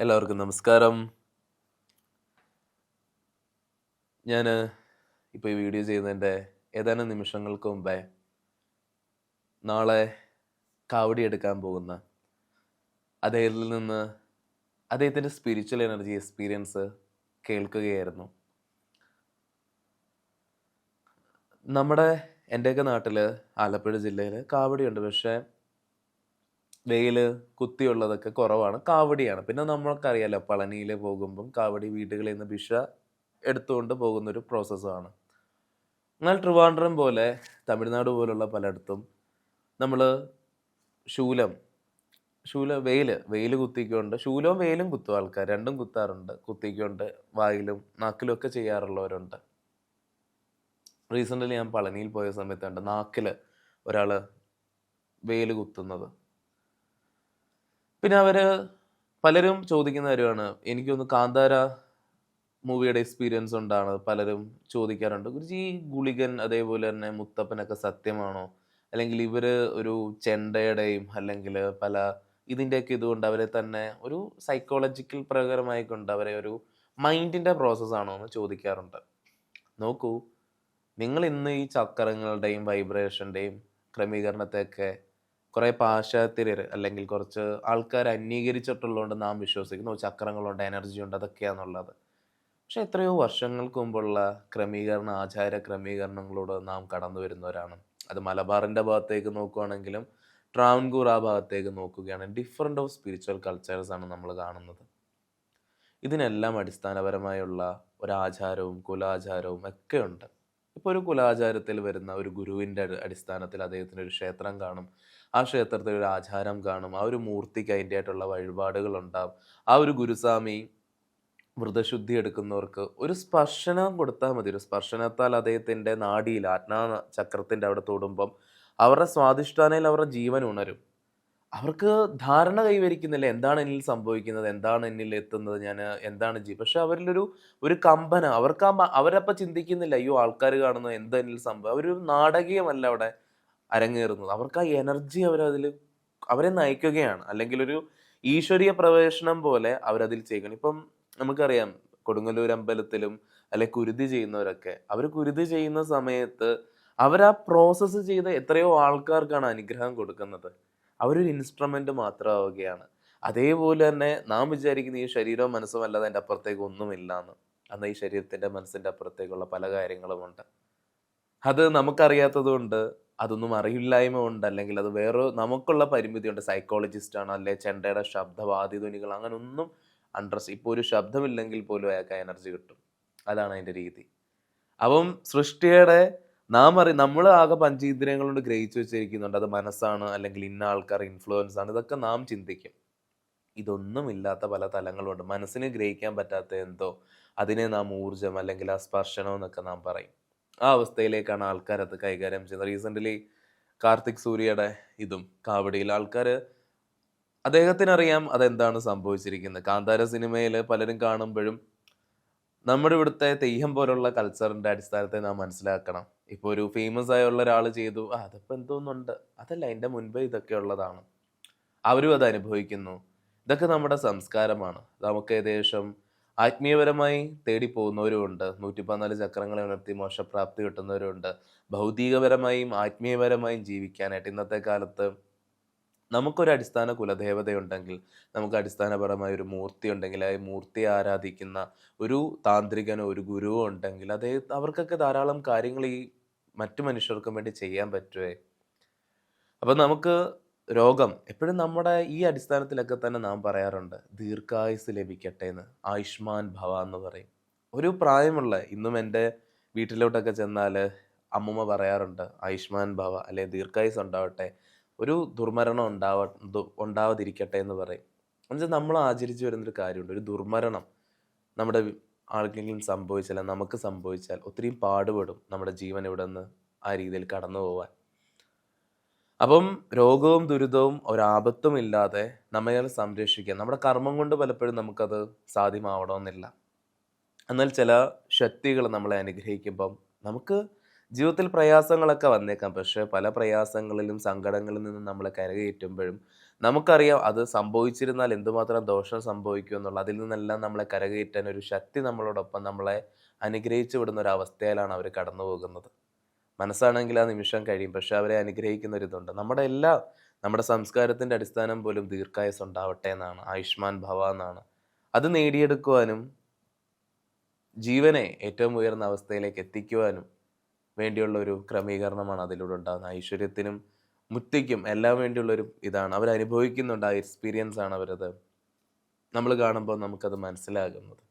എല്ലാവർക്കും നമസ്കാരം. ഞാൻ ഇപ്പോൾ ഈ വീഡിയോ ചെയ്യുന്നതിന്റെ ഏതാനും നിമിഷങ്ങൾക്ക് മുമ്പേ നാളെ കാവടി എടുക്കാൻ പോകുന്ന അദ്ദേഹത്തിൽ നിന്ന് അദ്ദേഹത്തിന്റെ സ്പിരിച്വൽ എനർജി എക്സ്പീരിയൻസ് കേൾക്കുകയായിരുന്നു. നമ്മുടെ എന്റെയൊക്കെ നാട്ടിൽ ആലപ്പുഴ ജില്ലയിൽ കാവടിയുണ്ട്. പക്ഷേ വെയിൽ കുത്തിയുള്ളതൊക്കെ കുറവാണ്. കാവടിയാണ്. പിന്നെ നമ്മൾക്കറിയാലോ പളനിയിൽ പോകുമ്പം കാവടി വീടുകളിൽ നിന്ന് ഭിക്ഷ എടുത്തുകൊണ്ട് പോകുന്ന ഒരു പ്രോസസ്സാണ്. എന്നാൽ ട്രിവാൻഡ്രം പോലെ തമിഴ്നാട് പോലുള്ള പലയിടത്തും നമ്മൾ ശൂലം ശൂല വെയിൽ വെയിൽ കുത്തിക്കൊണ്ട് ശൂലവും വെയിലും കുത്തും ആൾക്കാർ രണ്ടും കുത്താറുണ്ട്. കുത്തിക്കൊണ്ട് വായിലും നാക്കിലും ഒക്കെ ചെയ്യാറുള്ളവരുണ്ട്. റീസെന്റ്ലി ഞാൻ പളനിയിൽ പോയ സമയത്തുണ്ട് നാക്കിൽ ഒരാൾ വെയിൽ കുത്തുന്നത്. പിന്നെ അവർ പലരും ചോദിക്കുന്ന കാര്യമാണ്. എനിക്കൊന്ന് കാന്താര മൂവിയുടെ എക്സ്പീരിയൻസ് ഉണ്ടാണ്. പലരും ചോദിക്കാറുണ്ട്. ഗുരുജി ഗുളികൻ അതേപോലെ തന്നെ മുത്തപ്പനൊക്കെ സത്യമാണോ? അല്ലെങ്കിൽ ഇവർ ഒരു ചെണ്ടയുടെയും അല്ലെങ്കിൽ പല ഇതിന്റെയൊക്കെ ഇതുകൊണ്ട് അവരെ തന്നെ ഒരു സൈക്കോളജിക്കൽ പ്രകാരമായിക്കൊണ്ട് അവരെ ഒരു മൈൻഡിന്റെ പ്രോസസ്സാണോ എന്ന് ചോദിക്കാറുണ്ട്. നോക്കൂ നിങ്ങൾ ഇന്ന് ഈ ചക്രങ്ങളുടെയും വൈബ്രേഷന്റെയും ക്രമീകരണത്തെയൊക്കെ കുറേ പാശ്ചാത്യർ അല്ലെങ്കിൽ കുറച്ച് ആൾക്കാർ അംഗീകരിച്ചിട്ടുള്ളതുകൊണ്ട് നാം വിശ്വസിക്കുന്നു. "ഓ, ചക്രങ്ങളുണ്ട് എനർജി ഉണ്ട് അതൊക്കെയാണെന്നുള്ളത് പക്ഷെ എത്രയോ വർഷങ്ങൾക്ക് മുമ്പുള്ള ക്രമീകരണ ആചാര ക്രമീകരണങ്ങളോട് നാം കടന്നു വരുന്നവരാണ്. അത് മലബാറിന്റെ ഭാഗത്തേക്ക് നോക്കുകയാണെങ്കിലും ട്രാവൻകൂർ ആ ഭാഗത്തേക്ക് നോക്കുകയാണെങ്കിൽ ഡിഫറെന്റ് ഓഫ് സ്പിരിച്വൽ കൾച്ചേഴ്സ് ആണ് നമ്മൾ കാണുന്നത്. ഇതിനെല്ലാം അടിസ്ഥാനപരമായുള്ള ഒരാചാരവും കുലാചാരവും ഒക്കെ ഉണ്ട്. ഇപ്പോൾ ഒരു കുലാചാരത്തിൽ വരുന്ന ഒരു ഗുരുവിന്റെ അടിസ്ഥാനത്തിൽ അദ്ദേഹത്തിന്റെ ഒരു ക്ഷേത്രം കാണും. ആ ക്ഷേത്രത്തിൽ ഒരു ആചാരം കാണും. ആ ഒരു മൂർത്തിക്ക് അതിന്റെ ആയിട്ടുള്ള വഴിപാടുകൾ ഉണ്ടാവും. ആ ഒരു ഗുരുസ്വാമി വ്രതശുദ്ധി എടുക്കുന്നവർക്ക് ഒരു സ്പർശനം കൊടുത്താൽ മതി. ഒരു സ്പർശനത്താൽ അദ്ദേഹത്തിന്റെ നാടിയിൽ ആത്മാ ചക്രത്തിന്റെ അവിടെ തൊടുമ്പം അവരുടെ സ്വാധിഷ്ഠാനയിൽ അവരുടെ ജീവൻ ഉണരും. അവർക്ക് ധാരണ കൈവരിക്കുന്നില്ല. എന്താണ് എന്നിൽ സംഭവിക്കുന്നത്? എന്താണ് എന്നിൽ എത്തുന്നത്? ഞാൻ എന്താണ് ജീ പക്ഷെ അവരിലൊരു ഒരു കമ്പന അവർക്ക് ആ അവരപ്പം ചിന്തിക്കുന്നില്ല അയ്യോ ആൾക്കാർ കാണുന്നു എന്താ എന്നിൽ സംഭവം? അവരൊരു നാടകീയമല്ല അവിടെ അരങ്ങേറുന്നത്. അവർക്ക് ആ എനർജി അവരതിൽ അവരെ നയിക്കുകയാണ്. അല്ലെങ്കിൽ ഒരു ഈശ്വരീയ പ്രവേശനം പോലെ അവരതിൽ ചെയ്യണം ഇപ്പം നമുക്കറിയാം കൊടുങ്ങല്ലൂർ അമ്പലത്തിലും അല്ലെ കുരുതി ചെയ്യുന്നവരൊക്കെ അവർ കുരുതി ചെയ്യുന്ന സമയത്ത് അവർ ആ പ്രോസസ്സ് ചെയ്ത എത്രയോ ആൾക്കാർക്കാണ് അനുഗ്രഹം കൊടുക്കുന്നത്. അവരൊരു ഇൻസ്ട്രുമെന്റ് മാത്രമാവുകയാണ് അതേപോലെ തന്നെ നാം വിചാരിക്കുന്ന ഈ ശരീരവും മനസ്സും അല്ലാതെ എന്റെ അപ്പുറത്തേക്ക് ഒന്നുമില്ല എന്ന് അന്ന് ഈ ശരീരത്തിന്റെ മനസ്സിന്റെ അപ്പുറത്തേക്കുള്ള പല കാര്യങ്ങളുമുണ്ട്. അത് നമുക്കറിയാത്തതുകൊണ്ട് അതൊന്നും അറിയില്ലായ്മ ഉണ്ട് അല്ലെങ്കിൽ അത് വേറെ നമുക്കുള്ള പരിമിതിയുണ്ട്. സൈക്കോളജിസ്റ്റ് ആണ് അല്ലെ ചെണ്ടയുടെ ശബ്ദവാദിധ്വനികൾ അങ്ങനെ ഒന്നും അണ്ടർസ് ഇപ്പോൾ ഒരു ശബ്ദമില്ലെങ്കിൽ പോലും അയാൾക്ക് എനർജി കിട്ടും. അതാണ് അതിന്റെ രീതി. അപ്പം സൃഷ്ടിയുടെ നാം അറി നമ്മൾ ആകെ പഞ്ചേന്ദ്രിയങ്ങൾ കൊണ്ട് ഗ്രഹിച്ചു വെച്ചിരിക്കുന്നുണ്ട്. അത് മനസ്സാണ് അല്ലെങ്കിൽ ഇന്ന ആൾക്കാർ ഇൻഫ്ലുവൻസ് ആണ്. ഇതൊക്കെ നാം ചിന്തിക്കും. ഇതൊന്നും ഇല്ലാത്ത പല തലങ്ങളുണ്ട്. മനസ്സിന് ഗ്രഹിക്കാൻ പറ്റാത്ത എന്തോ അതിനെ നാം ഊർജം അല്ലെങ്കിൽ ആ സ്പർശനം എന്നൊക്കെ നാം പറയും. ആ അവസ്ഥയിലേക്കാണ് ആൾക്കാർ അത് കൈകാര്യം ചെയ്യുന്നത്. റീസെന്റ്ലി കാർത്തിക് സൂര്യയുടെ ഇതും കാവടിയിൽ ആൾക്കാർ അദ്ദേഹത്തിനറിയാം അതെന്താണ് സംഭവിച്ചിരിക്കുന്നത്. കാന്താര സിനിമയിൽ പലരും കാണുമ്പോഴും നമ്മുടെ ഇവിടുത്തെ തെയ്യം പോലുള്ള കൾച്ചറിന്റെ അടിസ്ഥാനത്തെ നാം മനസ്സിലാക്കണം. ഇപ്പോൾ ഒരു ഫേമസ് ആയുള്ള ഒരാൾ ചെയ്തു. ആ അതിപ്പോൾ എന്തോന്നുണ്ട്? അതല്ല എന്റെ മുൻപേ ഇതൊക്കെ ഉള്ളതാണ്. അവരും അത് അനുഭവിക്കുന്നു. ഇതൊക്കെ നമ്മുടെ സംസ്കാരമാണ്. നമുക്ക് ഏകദേശം ആത്മീയപരമായി തേടി പോകുന്നവരുമുണ്ട് നൂറ്റി പതിനാല് ചക്രങ്ങളെ ഉണർത്തി മോശപ്രാപ്തി കിട്ടുന്നവരുണ്ട് ഭൗതികപരമായും ആത്മീയപരമായും ജീവിക്കാനായിട്ട് ഇന്നത്തെ കാലത്ത് നമുക്കൊരു അടിസ്ഥാന കുലദേവതയുണ്ടെങ്കിൽ നമുക്ക് അടിസ്ഥാനപരമായ ഒരു മൂർത്തി ഉണ്ടെങ്കിൽ ആ മൂർത്തി ആരാധിക്കുന്ന ഒരു താന്ത്രികനോ ഒരു ഗുരുവോ ഉണ്ടെങ്കിൽ അതേ അവർക്കൊക്കെ ധാരാളം കാര്യങ്ങൾ ഈ മറ്റു മനുഷ്യർക്കും വേണ്ടി ചെയ്യാൻ പറ്റുമേ അപ്പം നമുക്ക് രോഗം എപ്പോഴും നമ്മുടെ ഈ അടിസ്ഥാനത്തിലൊക്കെ തന്നെ നാം പറയാറുണ്ട് ദീർഘായുസ് ലഭിക്കട്ടെ എന്ന് ആയുഷ്മാൻ ഭവ എന്ന് പറയും. ഒരു പ്രായമുള്ള ഇന്നും എന്റെ വീട്ടിലോട്ടൊക്കെ ചെന്നാൽ അമ്മുമ്മ പറയാറുണ്ട് ആയുഷ്മാൻ ഭവ അല്ലെ ദീർഘായുസ് ഉണ്ടാവട്ടെ ഒരു ദുർമരണം ഉണ്ടാവ ഉണ്ടാവാതിരിക്കട്ടെ എന്ന് പറയും. എന്നുവെച്ചാൽ നമ്മൾ ആചരിച്ചു വരുന്നൊരു കാര്യമുണ്ട്. ഒരു ദുർമരണം നമ്മുടെ ആർക്കെങ്കിലും സംഭവിച്ചാൽ നമുക്ക് സംഭവിച്ചാൽ ഒത്തിരി പാടുപെടും നമ്മുടെ ജീവൻ ഇവിടെ നിന്ന് ആ രീതിയിൽ കടന്നു പോവാൻ. അപ്പം രോഗവും ദുരിതവും ഒരാപത്തും ഇല്ലാതെ നമ്മെ സംരക്ഷിക്കാൻ നമ്മുടെ കർമ്മം കൊണ്ട് പലപ്പോഴും നമുക്കത് സാധ്യമാവണമെന്നില്ല. എന്നാൽ ചില ശക്തികൾ നമ്മളെ അനുഗ്രഹിക്കുമ്പം നമുക്ക് ജീവിതത്തിൽ പ്രയാസങ്ങളൊക്കെ വന്നേക്കാം. പക്ഷേ പല പ്രയാസങ്ങളിലും സങ്കടങ്ങളിൽ നിന്നും നമ്മൾ കരകയറ്റുമ്പോഴും നമുക്കറിയാം അത് സംഭവിച്ചിരുന്നാൽ എന്തുമാത്രം ദോഷം സംഭവിക്കും എന്നുള്ള അതിൽ നിന്നെല്ലാം നമ്മളെ കരകയറ്റാൻ ഒരു ശക്തി നമ്മളോടൊപ്പം നമ്മളെ അനുഗ്രഹിച്ചു വിടുന്ന ഒരു അവസ്ഥയിലാണ് അവർ കടന്നു പോകുന്നത്. മനസ്സാണെങ്കിൽ ആ നിമിഷം കഴിയും. പക്ഷെ അവരെ അനുഗ്രഹിക്കുന്ന ഒരു ഇതുണ്ട്. നമ്മുടെ എല്ലാ നമ്മുടെ സംസ്കാരത്തിന്റെ അടിസ്ഥാനം പോലും ദീർഘായുസ് ഉണ്ടാവട്ടെ എന്നാണ്. ആയുഷ്മാൻ ഭവ എന്നാണ്. അത് നേടിയെടുക്കുവാനും ജീവനെ ഏറ്റവും ഉയർന്ന അവസ്ഥയിലേക്ക് എത്തിക്കുവാനും വേണ്ടിയുള്ള ഒരു ക്രമീകരണമാണ് അതിലൂടെ ഉണ്ടാകുന്നത്. ഐശ്വര്യത്തിനും മുക്തിക്കും എല്ലാം വേണ്ടിയുള്ള ഒരു ഇതാണ്. അവർ അനുഭവിക്കുന്നുണ്ട് ആ എക്സ്പീരിയൻസ് ആണ് അവരത്. നമ്മൾ കാണുമ്പോൾ നമുക്കത് മനസ്സിലാകുന്നത്.